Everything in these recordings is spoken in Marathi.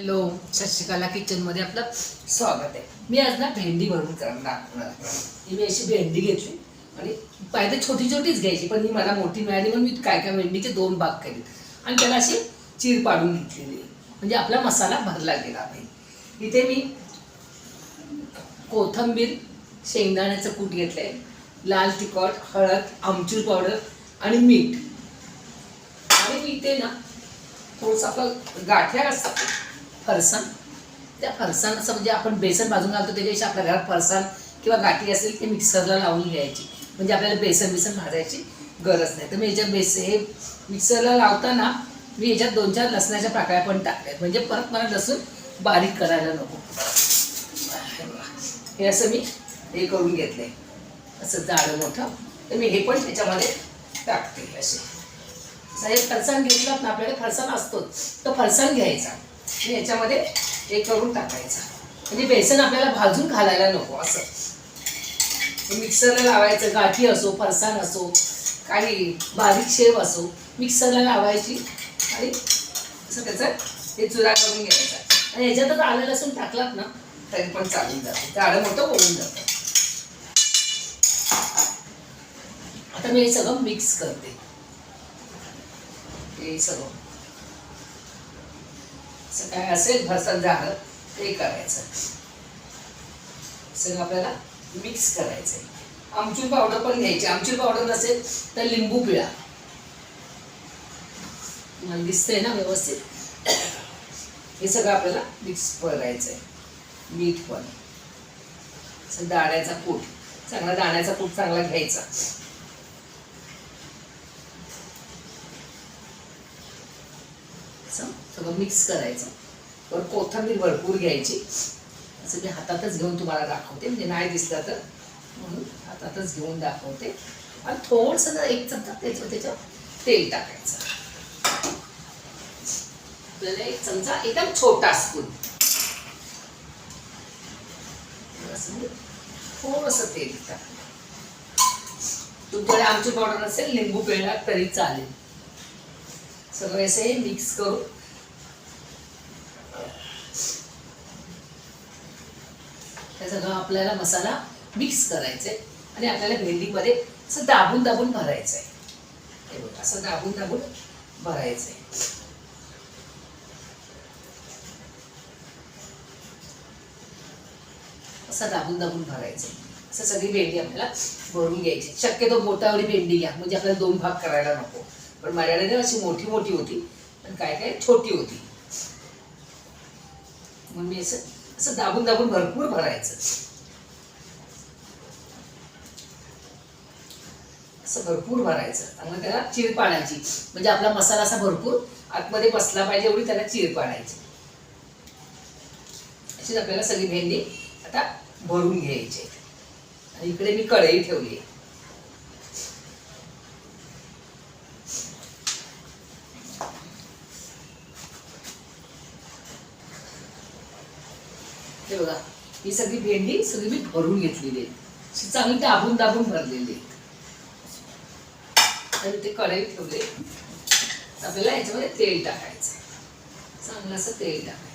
हॅलो शशिकाला किचनमध्ये आपलं स्वागत आहे. मी आज ना भेंडी भरून करणार मी अशी भेंडी घेतली आणि पाहिजे छोटी छोटीच घ्यायची पण ही मला मोठी मिळाली म्हणून मी काय काय भेंडीचे दोन भाग केले आणि त्याला अशी चीर पाडून घेतलेली म्हणजे आपला मसाला भरला गेला नाही इथे मी कोथंबीर शेंगदाण्याचं कूट घेतलंय लाल तिखट हळद आमचूर पावडर आणि मीठ. आणि मी इथे ना थोडंसं आपलं गाठ्या असतात. फरसाण. त्या फरसाणाचं म्हणजे आपण बेसन भाजून घालतो त्याच्यापेक्षा आपल्या घरात फरसाण किंवा गाठी असेल ते मिक्सरला लावून घ्यायची. म्हणजे आपल्याला बेसन बेसन भाजायची गरज नाही. तर मी याच्यात बेस हे मिक्सरला लावताना मी याच्यात दोन चार लसणाच्या पाकळ्या पण टाकल्या म्हणजे परत मला लसूण बारीक करायला नको. हे असं मी हे करून घेतलंय. असं जाडं मोठं. तर मी हे पण त्याच्यामध्ये टाकते असे. हे फरसाण घेतलं ना आपल्याकडे फरसाण असतोच. तो फरसाण घ्यायचा. आणि याच्यामध्ये हे करून टाकायचं. म्हणजे बेसन आपल्याला भाजून घालायला नको असं. मिक्सरला लावायचं गाठी असो फरसाण असो काही बारीक शेव असो मिक्सरला लावायची आणि असं त्याचं हे चुरा करून घ्यायचा. आणि याच्यातच आलं लसूण टाकलात ना तरी पण चालून जातं. जाडं मोठं होऊन जातं. आता मी हे सगळं मिक्स करते. हे सगळं. असं काय असेल फरसाण झालं ते करायचं. सगळं आपल्याला मिक्स करायचंय. आमचूर पावडर पण घ्यायची. आमचूर पावडर नसेल तर लिंबू पिळा. मला दिसतंय ना व्यवस्थित? हे सगळं आपल्याला मिक्स करायचंय. मीठ पण. दाण्याचा पूट चांगला दाण्याचा पूट चांगला घ्यायचा असं सगळं मिक्स करायचं. वर कोथंबीर भरपूर घ्यायची. असं मी हातातच घेऊन तुम्हाला दाखवते. म्हणजे नाही दिसलं तर. म्हणून हातातच घेऊन दाखवते. आणि थोडंसं एक चमचा त्याच्यावर त्याच्यावर तेल टाकायचं. आपल्याला एक चमचा एकदम छोटा स्पून म्हणजे थोडस तेल टाक तुमच्याकडे आमची पावडर असेल लिंबू पिळला तरी चालेल. सगळे असे मिक्स करून हे सगळं आपल्याला मसाला मिक्स करायचा आहे आणि आपल्याला भेंडीमध्ये असं दाबून दाबून भरायचं आहे हे बघा असं दाबून दाबून भरायचं आहे असं दाबून दाबून भरायचं आहे असं सगळी भेंडी आपल्याला भरून घ्यायची. शक्यतो मोठावडी भेंडी घ्या. म्हणजे आपल्याला दोन भाग करायला नको. पण माझ्याकडे अशी मोठी मोठी होती. पण काय काय? छोटी होती. मग मी असं असं दाबून दाबून भरपूर भरायचं. असं भरपूर भरायचं. चांगलं त्याला चीर पाडायची म्हणजे आपला मसाला असा भरपूर आतमध्ये बसला पाहिजे एवढी त्याला चीर पाडायची अशीच आपल्याला सगळी भेंडी आता भरून घ्यायची. आणि इकडे मी कढई ठेवली आहे. हे बघा ही सगळी भेंडी सगळी मी भरून घेतलेली आहे अशी चांगली दाबून दाबून भरलेली आहे आणि ते कढई ठेवले. आपल्याला याच्यामध्ये तेल टाकायचं. चांगलं असं तेल टाकायचं.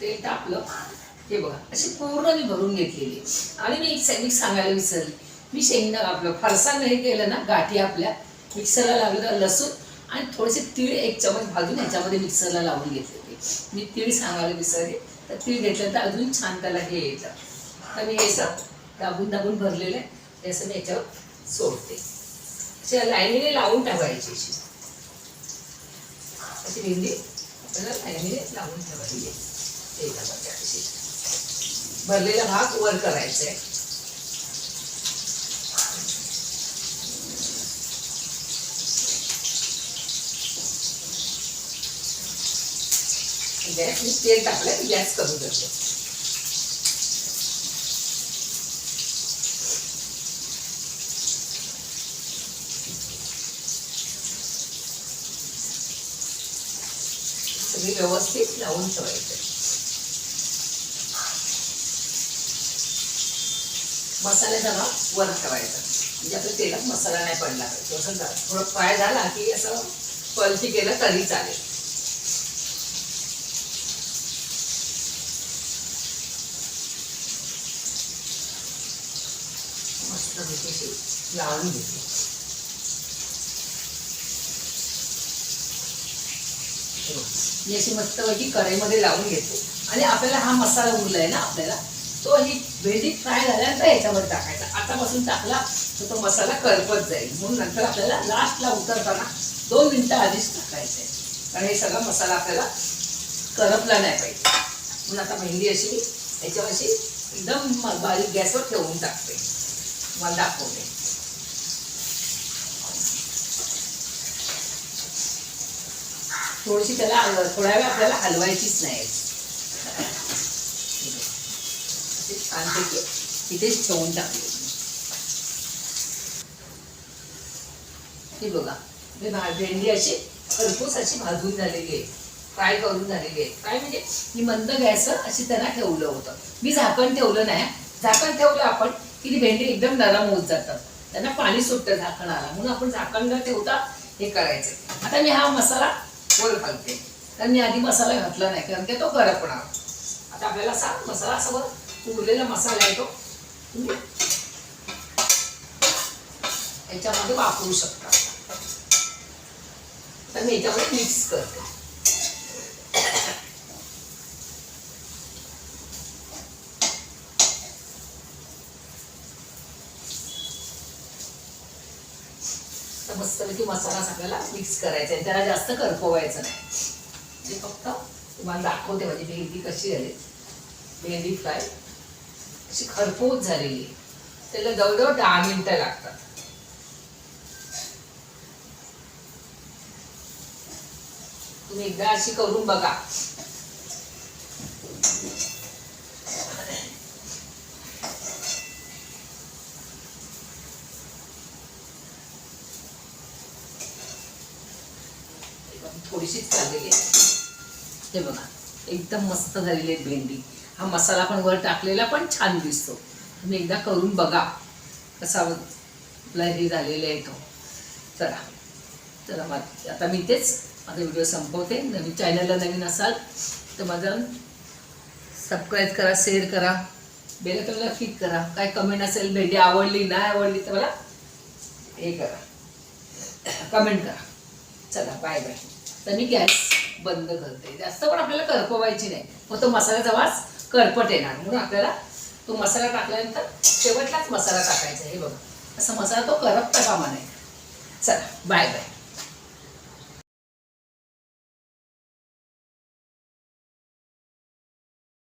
तेल टाकलं हे बघा अशी पूर्ण मी भरून घेतलेली. आणि मी एक मी सांगायला विसरली. मी शेंगदा आपलं फरसाण हे केलं ना गाठी आपल्या मिक्सरला लागलं लसूण आणि थोडेसे तीळ एक चमच भाजून ह्याच्यामध्ये मिक्सरला लावून घेतले होते मी तीळ सांगायला विसरले. तर तीळ घेतलं तर अजून छान त्याला हे येतं. तर मी हे असं दाबून दाबून भरलेलं आहे. असं मी याच्यावर सोडते. अशा लाईनीने लावून टाकायची अशी. अशी भेंडी आपल्याला लाईनीने लावून ठेवायची आहे. ते भरलेला भाग वर करायचा आहे गॅस मी तेल टाकलं गॅस कमी करतो. सगळी व्यवस्थित लावून ठेवायचं मसाल्याचा भाग वर ठेवायचा. म्हणजे आपल्या तेलात मसाला नाही पडला पाहिजे असं थोडं फ्राय झाला की असं पलटी केलं तरी चालेल. मस्त अशी लावून घेते मी अशी मस्तपैकी कढईमध्ये लावून घेते आणि आपल्याला हा मसाला उरलाय ना आपल्याला? तो ही भेंडी फ्राय झाल्यानंतर याच्यावर टाकायचा. आतापासून टाकला तर तो मसाला करपत जाईल. म्हणून नंतर आपल्याला लास्टला उतरताना दोन मिनटं आधीच टाकायचं आहे. कारण हे सगळा मसाला आपल्याला करपला नाही पाहिजे. म्हणून आता मेहंदी अशी याच्यावर अशी एकदम म- बारीक गॅसवर ठेवून टाकते. मला दाखवते. थोडीशी त्याला थोड्या वेळ आपल्याला हलवायचीच नाही अशी छानपैकी तिथेच ठेवून टाकली. हे बघा हे भेंडी अशी खरपूस अशी भाजून झालेली आहे. फ्राय करून झालेली आहे. काय म्हणजे मी मंद गॅसवर अशी त्यांना ठेवलं होतं. मी झाकण ठेवलं नाही. झाकण ठेवलं आपण की ती भेंडी एकदम नरम होत जातात. त्यांना पाणी सुटतं झाकणाला. म्हणून आपण झाकण न ठेवता हे करायचं. आता मी हा मसाला वर घालते. कारण मी आधी मसाला घातला नाही कारण ते तो करपणार आता आपल्याला असा मसाला असा उरलेला मसाला आहे तो. तुम्ही याच्यामध्ये वापरू शकता. तर मी याच्यामध्ये मिक्स करते. तर मस्तपैकी मसाला आपल्याला मिक्स करायचा आहे. त्याला जास्त करपवायचं नाही. म्हणजे फक्त तुम्हाला दाखवते माझी भेंडी कशी झाली. भेंडी फ्राय. अशी खरपूस झालेली. त्याला जवळजवळ दहा मिनिटं लागतात. तुम्ही एकदा अशी करून बघा. थोडीशीच चाललेली आहे हे बघा एकदम मस्त झालेली आहे भेंडी हा मसाला पण वर टाकलेला पण छान दिसतो. तुम्ही एकदा करून बघा कसा आपला हे झालेला आहे तो. चला. चला मग आता मी तेच माझा व्हिडिओ संपवते. नवीन चॅनलला नवीन असाल तर माझं सबस्क्राईब करा शेअर करा. बेलकनला क्लिक करा. काय कमेंट असेल भेंडी आवडली नाही आवडली तर मला हे करा. कमेंट करा. चला बाय बाय तर मी गॅस बंद करते. जास्त पण आपल्याला करपवायची नाही. मग तो मसाल्याचा वास करपट येणार. म्हणून आपल्याला तो मसाला टाकल्यानंतर शेवटलाच मसाला टाकायचा आहे. हे बघा. असा मसाला तो करपता कामा नाही चला बाय बाय